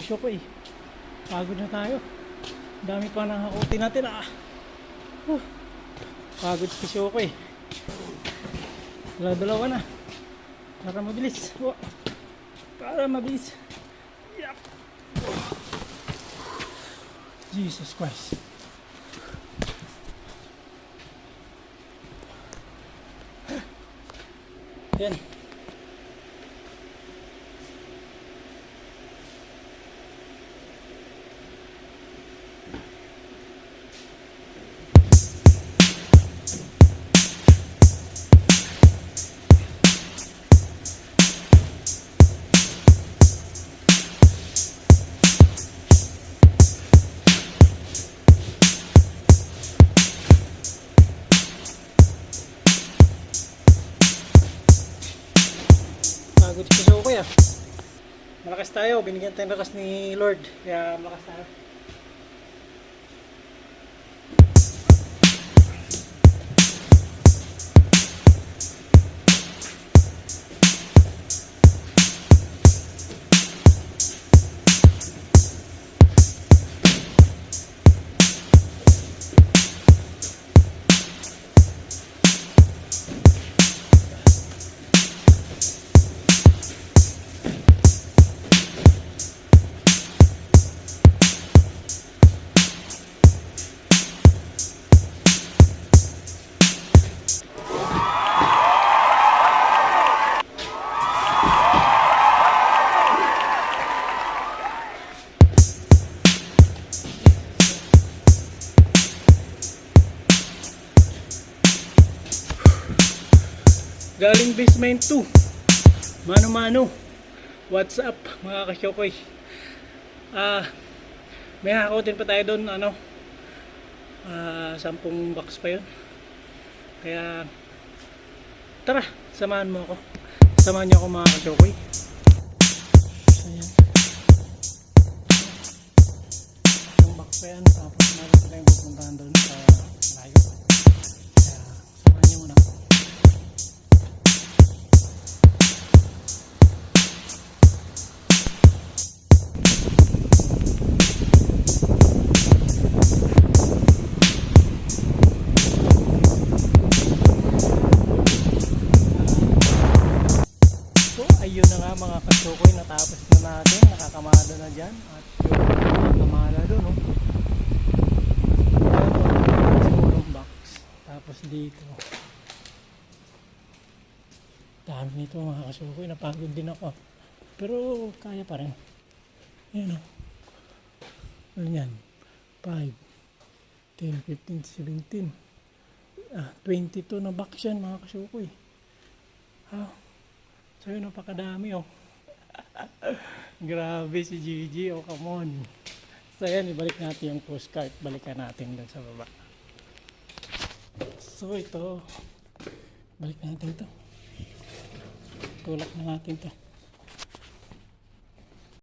Show ko eh. Pagod na tayo. Dami pa nakakuti natin ah. Huh. Pagod si show ko eh. Dalawa-dalawa na. Para mabilis. Oh. Para mabilis. Yup. Jesus Christ. Yan. Pagod ko ya. Malakas tayo. Binigyan tayo ng lakas ni Lord. Kaya malakas tayo. Galing basement 2. Mano-mano. What's up mga kasyokoy? Ah, may hakotin pa tayo doon ano. Ah, 10 box pa 'yon. Kaya tara, samahan mo ako. Samahan niyo ako mga kasyokoy. Ayan. Yung box pa yan, tapos meron pa tayong pupuntahan doon sa layo. Mga kasukoy, natapos na natin, nakakamada na dyan. At yung nakakamada doon, no? Sigurong box. Tapos dito. Dami nito mga kasukoy, napagod din ako. Pero kaya pa rin. Ayan o. Ano yan? 5, 10, 15, 17. Ah, 22 na box yan mga kasukoy. Ha? So yun, napakadami oh. Grabe si Gigi, oh come on. So yan, ibalik natin yung postcard. Balikan natin dun sa baba. So ito, balik natin to. Tulak na natin to.